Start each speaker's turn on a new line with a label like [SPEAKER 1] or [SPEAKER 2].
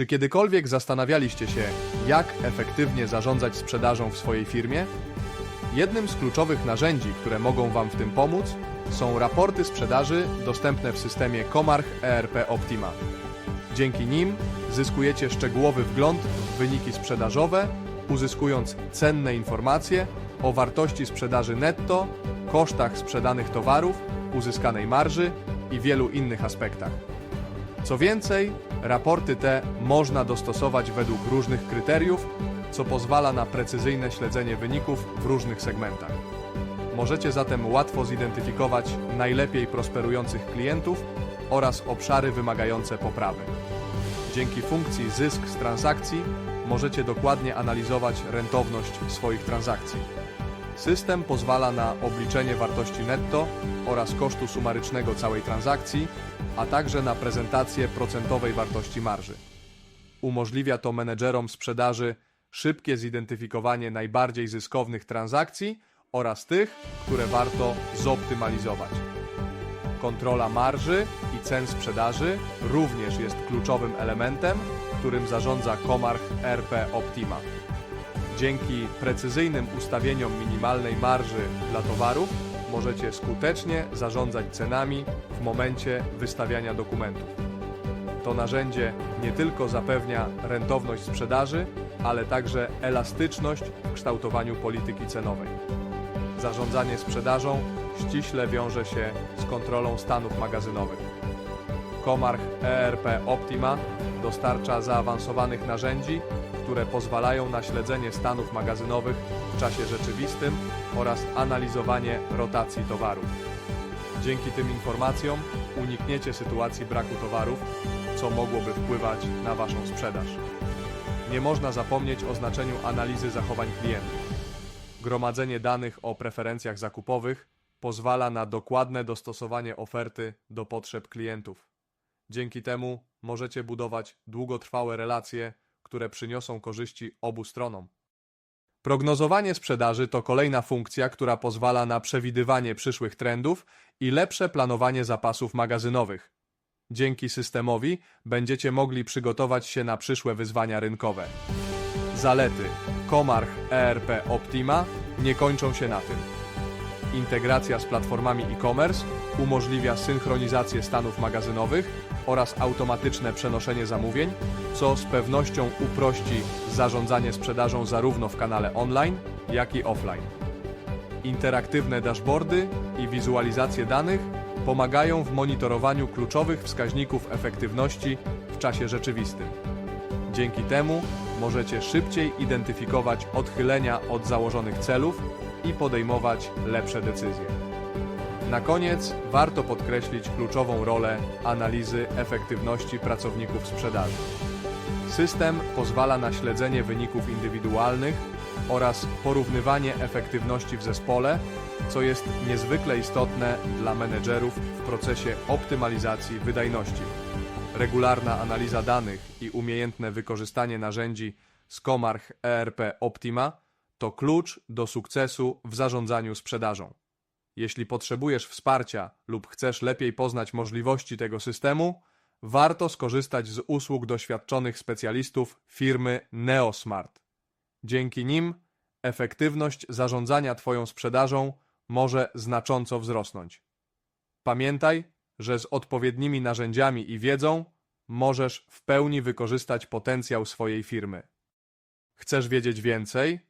[SPEAKER 1] Czy kiedykolwiek zastanawialiście się, jak efektywnie zarządzać sprzedażą w swojej firmie? Jednym z kluczowych narzędzi, które mogą Wam w tym pomóc, są raporty sprzedaży dostępne w systemie Comarch ERP Optima. Dzięki nim zyskujecie szczegółowy wgląd w wyniki sprzedażowe, uzyskując cenne informacje o wartości sprzedaży netto, kosztach sprzedanych towarów, uzyskanej marży i wielu innych aspektach. Co więcej, raporty te można dostosować według różnych kryteriów, co pozwala na precyzyjne śledzenie wyników w różnych segmentach. Możecie zatem łatwo zidentyfikować najlepiej prosperujących klientów oraz obszary wymagające poprawy. Dzięki funkcji zysk z transakcji możecie dokładnie analizować rentowność swoich transakcji. System pozwala na obliczenie wartości netto oraz kosztu sumarycznego całej transakcji, a także na prezentację procentowej wartości marży. Umożliwia to menedżerom sprzedaży szybkie zidentyfikowanie najbardziej zyskownych transakcji oraz tych, które warto zoptymalizować. Kontrola marży i cen sprzedaży również jest kluczowym elementem, którym zarządza Comarch RP Optima. Dzięki precyzyjnym ustawieniom minimalnej marży dla towarów możecie skutecznie zarządzać cenami w momencie wystawiania dokumentów. To narzędzie nie tylko zapewnia rentowność sprzedaży, ale także elastyczność w kształtowaniu polityki cenowej. Zarządzanie sprzedażą ściśle wiąże się z kontrolą stanów magazynowych. Comarch ERP Optima dostarcza zaawansowanych narzędzi, które pozwalają na śledzenie stanów magazynowych w czasie rzeczywistym oraz analizowanie rotacji towarów. Dzięki tym informacjom unikniecie sytuacji braku towarów, co mogłoby wpływać na Waszą sprzedaż. Nie można zapomnieć o znaczeniu analizy zachowań klientów. Gromadzenie danych o preferencjach zakupowych pozwala na dokładne dostosowanie oferty do potrzeb klientów. Dzięki temu możecie budować długotrwałe relacje, które przyniosą korzyści obu stronom. Prognozowanie sprzedaży to kolejna funkcja, która pozwala na przewidywanie przyszłych trendów i lepsze planowanie zapasów magazynowych. Dzięki systemowi będziecie mogli przygotować się na przyszłe wyzwania rynkowe. Zalety Comarch ERP Optima nie kończą się na tym. Integracja z platformami e-commerce umożliwia synchronizację stanów magazynowych oraz automatyczne przenoszenie zamówień, co z pewnością uprości zarządzanie sprzedażą zarówno w kanale online, jak i offline. Interaktywne dashboardy i wizualizacje danych pomagają w monitorowaniu kluczowych wskaźników efektywności w czasie rzeczywistym. Dzięki temu możecie szybciej identyfikować odchylenia od założonych celów i podejmować lepsze decyzje. Na koniec warto podkreślić kluczową rolę analizy efektywności pracowników sprzedaży. System pozwala na śledzenie wyników indywidualnych oraz porównywanie efektywności w zespole, co jest niezwykle istotne dla menedżerów w procesie optymalizacji wydajności. Regularna analiza danych i umiejętne wykorzystanie narzędzi z ERP Optima to klucz do sukcesu w zarządzaniu sprzedażą. Jeśli potrzebujesz wsparcia lub chcesz lepiej poznać możliwości tego systemu, warto skorzystać z usług doświadczonych specjalistów firmy Neosmart. Dzięki nim efektywność zarządzania Twoją sprzedażą może znacząco wzrosnąć. Pamiętaj, że z odpowiednimi narzędziami i wiedzą możesz w pełni wykorzystać potencjał swojej firmy. Chcesz wiedzieć więcej?